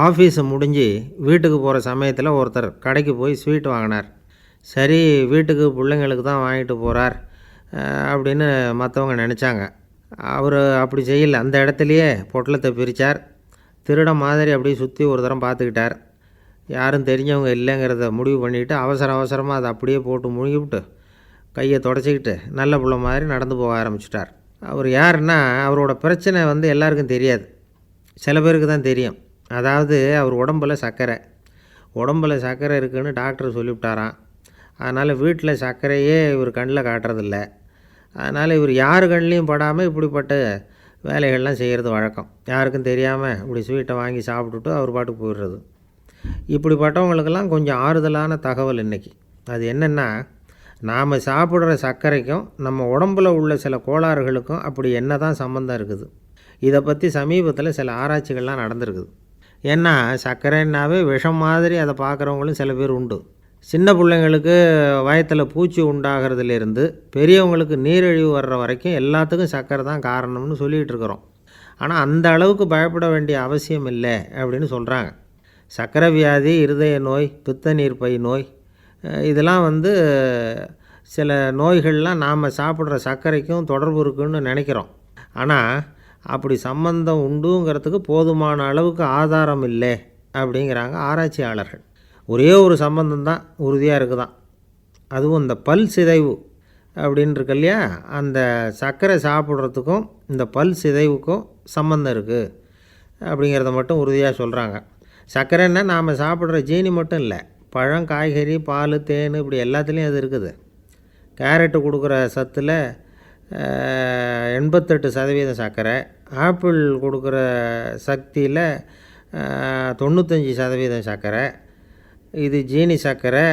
Office முடிஞ்சு வீட்டுக்கு போகிற சமயத்தில் ஒருத்தர் கடைக்கு போய் ஸ்வீட் வாங்கினார். சரி வீட்டுக்கு பிள்ளைங்களுக்கு தான் வாங்கிட்டு போகிறார் அப்படின்னு மற்றவங்க நினச்சாங்க. அவர் அப்படி செய்யல. அந்த இடத்துலையே பொட்டலத்தை பிரித்தார் திருட மாதிரி அப்படியே சுற்றி ஒரு தரம் பார்த்துக்கிட்டார். யாரும் தெரிஞ்சவங்க இல்லைங்கிறத முடிவு பண்ணிவிட்டு அவசர அவசரமாக அதை அப்படியே போட்டு முழுகிவிட்டு கையை தொடச்சிக்கிட்டு நல்ல பிள்ளை மாதிரி நடந்து போக ஆரம்பிச்சிட்டார். அவர் யாருன்னா அவரோட பிரச்சனை வந்து எல்லாருக்கும் தெரியாது. சில பேருக்கு தான் தெரியும். அதாவது அவர் உடம்புல சர்க்கரை உடம்புல சர்க்கரை இருக்குன்னு டாக்டர் சொல்லிவிட்டாராம். அதனால் வீட்டில் சர்க்கரையே இவர் கண்ணில் காட்டுறதில்ல. அதனால் இவர் யார் கண்ணிலையும் படாமல் இப்படிப்பட்ட வேலைகள்லாம் செய்கிறது வழக்கம். யாருக்கும் தெரியாமல் இப்படி ஸ்வீட்டை வாங்கி சாப்பிட்டுட்டு அவர் பாட்டுக்கு போயிடுறது. இப்படிப்பட்டவங்களுக்கெல்லாம் கொஞ்சம் ஆறுதலான தகவல் இன்றைக்கி அது என்னென்னா நாம் சாப்பிட்ற சர்க்கரைக்கும் நம்ம உடம்புல உள்ள சில கோளாறுகளுக்கும் அப்படி என்ன தான் சம்மந்தம் இருக்குது. இதை பற்றி சமீபத்தில் சில ஆராய்ச்சிகள்லாம் நடந்திருக்குது. ஏன்னா சர்க்கரைன்னாவே விஷம் மாதிரி அதை பார்க்குறவங்களும் சில பேர் உண்டு. சின்ன பிள்ளைங்களுக்கு வயத்தில் பூச்சி உண்டாகிறதுலேருந்து பெரியவங்களுக்கு நீரிழிவு வர்ற வரைக்கும் எல்லாத்துக்கும் சர்க்கரை தான் காரணம்னு சொல்லிகிட்டு இருக்கிறோம். ஆனால் அந்த அளவுக்கு பயப்பட வேண்டிய அவசியம் இல்லை அப்படின்னு சொல்கிறாங்க சர்க்கரை வியாதி இருதய நோய் பித்த பை நோய் இதெல்லாம் வந்து சில நோய்கள்லாம் நாம் சாப்பிட்ற சர்க்கரைக்கும் தொடர்பு இருக்குன்னு நினைக்கிறோம். ஆனால் அப்படி சம்பந்தம் உண்டுங்கிறதுக்கு போதுமான அளவுக்கு ஆதாரம் இல்லை அப்படிங்கிறாங்க ஆராய்ச்சியாளர்கள். ஒரே ஒரு சம்பந்தம் தான் உறுதியாக இருக்குதான். அதுவும் இந்த பல் சிதைவு அப்படின்னு இருக்கு இல்லையா? அந்த சர்க்கரை சாப்பிட்றதுக்கும் இந்த பல் சிதைவுக்கும் சம்மந்தம் இருக்குது அப்படிங்கிறத மட்டும் உறுதியாக சொல்கிறாங்க சர்க்கரைன்னா நாம் சாப்பிட்ற ஜீனி மட்டும் இல்லை பழம் காய்கறி பால் தேன் இப்படி எல்லாத்துலேயும் அது இருக்குது. கேரட்டு கொடுக்குற சத்தில் எண்பத்தெட்டு சதவீதம் சர்க்கரை ஆப்பிள் கொடுக்குற சக்தியில் தொண்ணூத்தஞ்சு சதவீதம் சர்க்கரை இது ஜீனி சர்க்கரை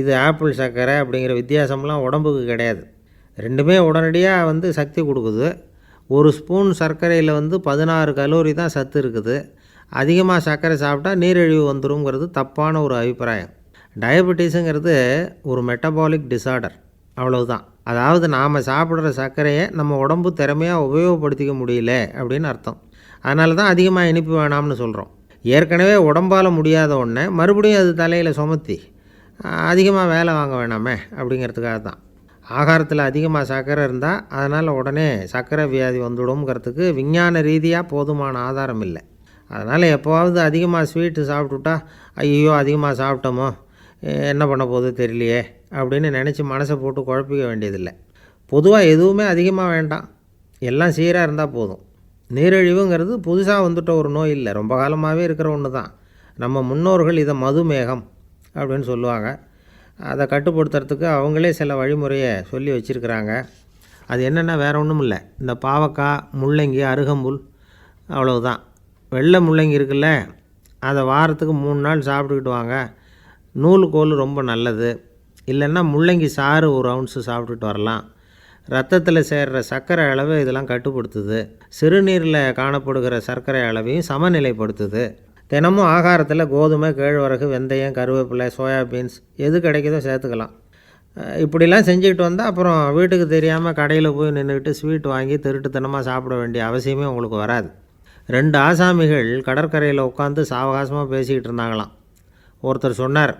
இது ஆப்பிள் சர்க்கரை அப்படிங்கிற வித்தியாசம்லாம் உடம்புக்கு கிடையாது. ரெண்டுமே உடனடியாக வந்து சக்தி கொடுக்குது. ஒரு ஸ்பூன் சர்க்கரையில் வந்து பதினாறு கலோரி தான் சத்து இருக்குது. அதிகமாக சர்க்கரை சாப்பிட்டா நீரிழிவு வந்துருங்கிறது தப்பான ஒரு அபிப்பிராயம். டயபெட்டிஸுங்கிறது ஒரு மெட்டபாலிக் டிசார்டர் அவ்வளவுதான். அதாவது நாம் சாப்பிட்ற சர்க்கரையை நம்ம உடம்பு திறமையாக உபயோகப்படுத்திக்க முடியல அப்படின்னு அர்த்தம். அதனால தான் அதிகமாக இனிப்பு வேணாம்னு சொல்கிறோம் ஏற்கனவே உடம்பால் முடியாத ஒன்றை மறுபடியும் அது தலையில் சுமத்தி அதிகமாக வேலை வாங்க வேணாமே அப்படிங்கிறதுக்காக தான். ஆகாரத்தில் அதிகமாக சர்க்கரை இருந்தால் அதனால் உடனே சர்க்கரை வியாதி வந்துடும்ங்கிறதுக்கு விஞ்ஞான ரீதியாக போதுமான ஆதாரம் இல்லை. அதனால் எப்போவாவது அதிகமாக ஸ்வீட்டு சாப்பிட்டுட்டா ஐயோ அதிகமாக சாப்பிட்டோமோ என்ன பண்ண போகுது தெரியலையே அப்படின்னு நினச்சி மனசை போட்டு குழப்பிக்க வேண்டியதில்லை. பொதுவாக எதுவுமே அதிகமாக வேண்டாம். எல்லாம் சீராக இருந்தால் போதும். நீரிழிவுங்கிறது புதுசாக வந்துட்ட ஒரு நோய் இல்லை. ரொம்ப காலமாகவே இருக்கிற ஒன்று தான் நம்ம முன்னோர்கள் இதை மதுமேகம் அப்படின்னு சொல்லுவாங்க. அதை கட்டுப்படுத்துறதுக்கு அவங்களே சில வழிமுறையை சொல்லி வச்சுருக்கிறாங்க. அது என்னென்னா வேறு ஒன்றும் இல்லை. இந்த பாவக்காய் முள்ளங்கி அருகம்புல் அவ்வளவுதான். வெள்ளை முள்ளங்கி இருக்குல்ல அதை வாரத்துக்கு மூணு நாள் சாப்பிட்டுக்கிட்டு வாங்க. நூலுக்கோல் ரொம்ப நல்லது. இல்லைன்னா முள்ளங்கி சாறு ஒரு அவுன்ஸு சாப்பிட்டுட்டு வரலாம். ரத்தத்தில் சேர்கிற சர்க்கரை அளவு இதெல்லாம் கட்டுப்படுத்துது. சிறுநீரில் காணப்படுகிற சர்க்கரை அளவையும் சமநிலைப்படுத்துது. தினமும் ஆகாரத்தில் கோதுமை கேழ்வரகு வெந்தயம் கருவேப்பிலை சோயாபீன்ஸ் எது கிடைக்குதோ சேர்த்துக்கலாம். இப்படிலாம் செஞ்சுக்கிட்டு வந்தால் அப்புறம் வீட்டுக்கு தெரியாமல் கடையில் போய் நின்றுக்கிட்டு ஸ்வீட் வாங்கி திருட்டுத்தனமாக சாப்பிட வேண்டிய அவசியமே உங்களுக்கு வராது. ரெண்டு ஆசாமிகள் கடற்கரையில் உட்காந்து சாவகாசமாக பேசிக்கிட்டு இருந்தாங்களாம். ஒருத்தர் சொன்னார்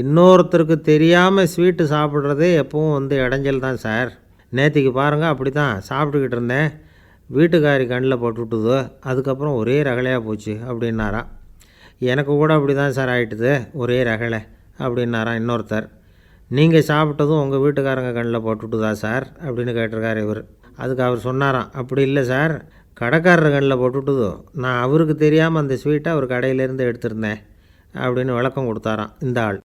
இன்னொருத்தருக்கு தெரியாமல் ஸ்வீட்டு சாப்பிட்றதே எப்பவும் வந்து இடைஞ்சல் தான் சார். நேற்றுக்கு பாருங்கள் அப்படி தான் சாப்பிட்டுக்கிட்டு இருந்தேன். வீட்டுக்காரி கண்ணில் போட்டுவிட்டுதோ அதுக்கப்புறம் ஒரே ரகலையாக போச்சு அப்படின்னாராம் எனக்கு கூட அப்படி தான் சார் ஆகிட்டுது ஒரே ரகலை அப்படின்னாராம் இன்னொருத்தர். நீங்கள் சாப்பிட்டதும் உங்கள் வீட்டுக்காரங்க கண்ணில் போட்டுவிட்டுதா சார்? அப்படின்னு கேட்டிருக்கார் இவர். அதுக்கு அவர் சொன்னாராம் அப்படி இல்லை சார். கடைக்காரர் கண்ணில் போட்டுவிட்டுதோ நான் அவருக்கு தெரியாமல் அந்த ஸ்வீட்டை அவர் கடையிலேருந்து எடுத்திருந்தேன். அப்படின்னு விளக்கம் கொடுத்தாராம் இந்த ஆள்.